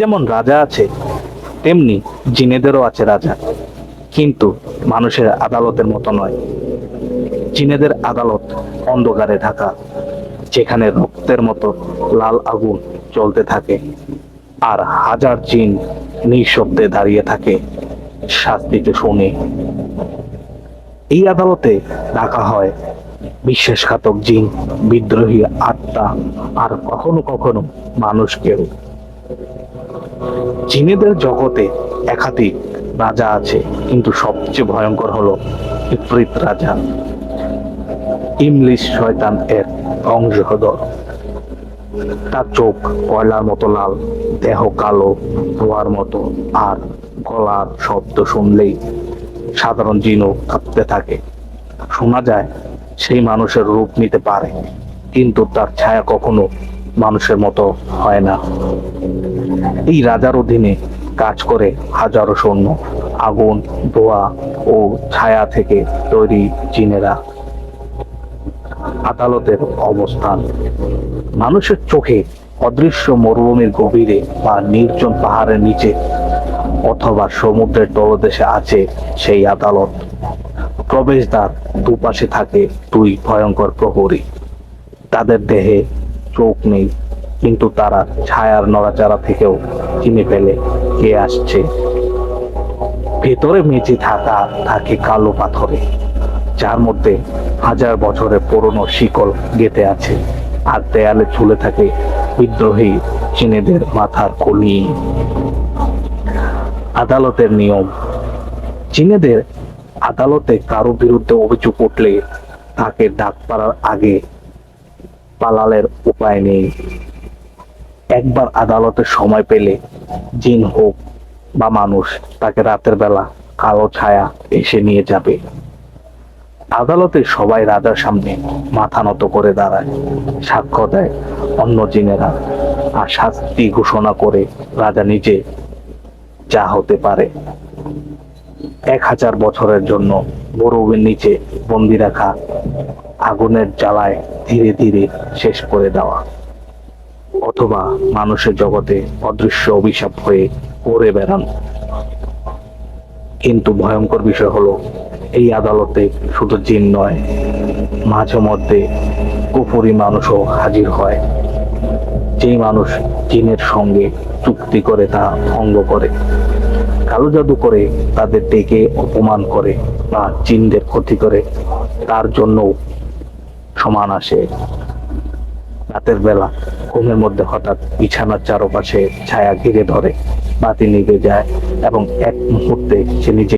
যেমন রাজা আছে, তেমনি জিনেদেরও আছে রাজা। কিন্তু মানুষের আদালতের মতো নয়। জিনেদের আদালত অন্ধকারে ঢাকা, যেখানে রক্তের মতো লাল আগুন চলতে থাকে আর হাজার জিন নিঃশব্দে দাঁড়িয়ে থাকে শাস্তিতে শুনে এই আদালতে ডাকা হয় বিশ্বাসঘাতক জিন, বিদ্রোহী আত্মা আর কখনো কখনো মানুষকেও। জিনেদের জগতে একাধিক রাজা আছে, কিন্তু সবচেয়ে ভয়ঙ্কর হলো ইফরিত রাজা। ইমলিশ শয়তান এর বংশধর তার চোখ কয়লার মতো লাল, দেহ কালো, ধোয়ার মতো, আর গলার শব্দ শুনলেই সাধারণ জিনও কাঁপতে থাকে। শোনা যায় সেই মানুষের রূপ নিতে পারে, কিন্তু তার ছায়া কখনো মানুষের মতো হয় না। এই রাজার অধীনে কাজ করে হাজারো সৈন্য, আগুন, ধোয়া ও ছায়া থেকে তৈরি জিনেরা। আদালতের অবস্থান। মানুষের চোখে অদৃশ্য মরুভূমির গভীরে বা নির্জন পাহাড়ের নিচে অথবা সমুদ্রের তলদেশে আছে সেই আদালত। প্রবেশদ্বার দুপাশে থাকে দুই ভয়ঙ্কর প্রহরী। তাদের দেহে চোখ নেই, কিন্তু তারা ছায়ার নড়াচড়া থেকেও চিনে ফেলে কে আসছে। ভেতরে মেঝে থাকা থাকে কালো পাথরে, যার মধ্যে হাজার বছরের পুরনো শিকল গেঁথে আছে, আর দেয়ালে ঝুলে থাকে বিদ্রোহী চীনেদের মাথার কলি। আদালতের নিয়ম, চীনেদের আদালতে কারও বিরুদ্ধে অভিযোগ উঠলে তাকে ডাক পাড়ার আগে পালালের উপায় নেই। একবার আদালতে সময় পেলে জিন হোক বা মানুষ, তাকে রাতের বেলা কালো ছায়া এসে নিয়ে যাবে। আদালতে সবাই রাজার সামনে মাথা নত করে দাঁড়ায়। সাক্ষ্য দেয় অন্য জিনেরা আর শাস্তি ঘোষণা করে রাজা নিজে যা হতে পারে। এক হাজার বছরের জন্য বরফের নিচে বন্দি রাখা আগুনের জ্বালায় ধীরে ধীরে শেষ করে দেওয়া। অথবা মানুষের জগতে অদৃশ্য অভিশাপ হয়ে ঘুরে বেড়ান। কিন্তু ভয়ঙ্কর বিষয় হলো, এই আদালতে শুধু জিন নয়, মাঝে মধ্যে কুপুরি মানুষও হাজির হয়। যেই মানুষ জিনের সঙ্গে চুক্তি করে তা ভঙ্গ করে, কালো জাদু করে তাদের ডেকে অপমান করে বা জিনদের ক্ষতি করে, তার জন্য সমান আসে। রাতের বেলা ঘুমের মধ্যে হঠাৎ বিছানার চারপাশে ছায়া ঘিরে ধরে। বাতি নিভে যায় এবং এক মুহূর্তে সে নিজে